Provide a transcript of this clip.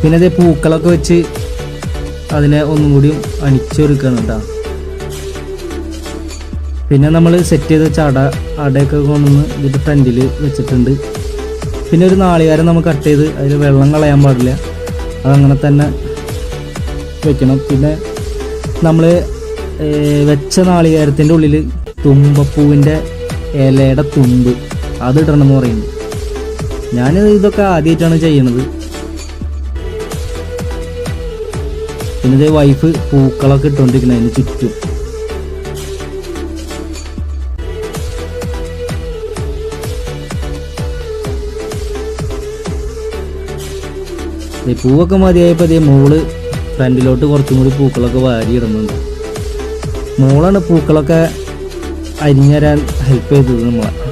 പിന്നെ അതേ പൂക്കളൊക്കെ വെച്ച് അതിനെ ഒന്നും കൂടി അണിച്ചൊരുക്കണം കേട്ടോ പിന്നെ നമ്മൾ സെറ്റ് ചെയ്ത് വെച്ച അട അടയൊക്കെ കൊണ്ടുവന്ന് ഇതിന്റെ ഫ്രണ്ടിൽ വെച്ചിട്ടുണ്ട്. പിന്നെ ഒരു നാളികാരം നമ്മൾ കട്ട് ചെയ്ത് അതിൽ വെള്ളം കളയാൻ പാടില്ല. അതങ്ങനെ തന്നെ വെക്കണം. പിന്നെ നമ്മൾ വെച്ച നാളികാരത്തിന്റെ ഉള്ളിൽ തുമ്പപ്പൂവിന്റെ ഇലയുടെ തുമ്പ്. അത് ഇടണം എന്ന് പറയുന്നത് ഞാൻ ഇതൊക്കെ ആദ്യമായിട്ടാണ് ചെയ്യണത്. പിന്നെ വൈഫ് പൂക്കളൊക്കെ ഇട്ടുകൊണ്ടിരിക്കുന്നത് അതിന് ചുറ്റും. പൂവൊക്കെ മതിയായപ്പോൾ അതേ മോൾ ഫ്രണ്ടിലോട്ട് കുറച്ചും കൂടി പൂക്കളൊക്കെ വാരി ഇടുന്നുണ്ട്. മോളാണ് പൂക്കളൊക്കെ അരിഞ്ഞുതരാൻ ഹെൽപ്പ് ചെയ്തത് നമ്മളെ.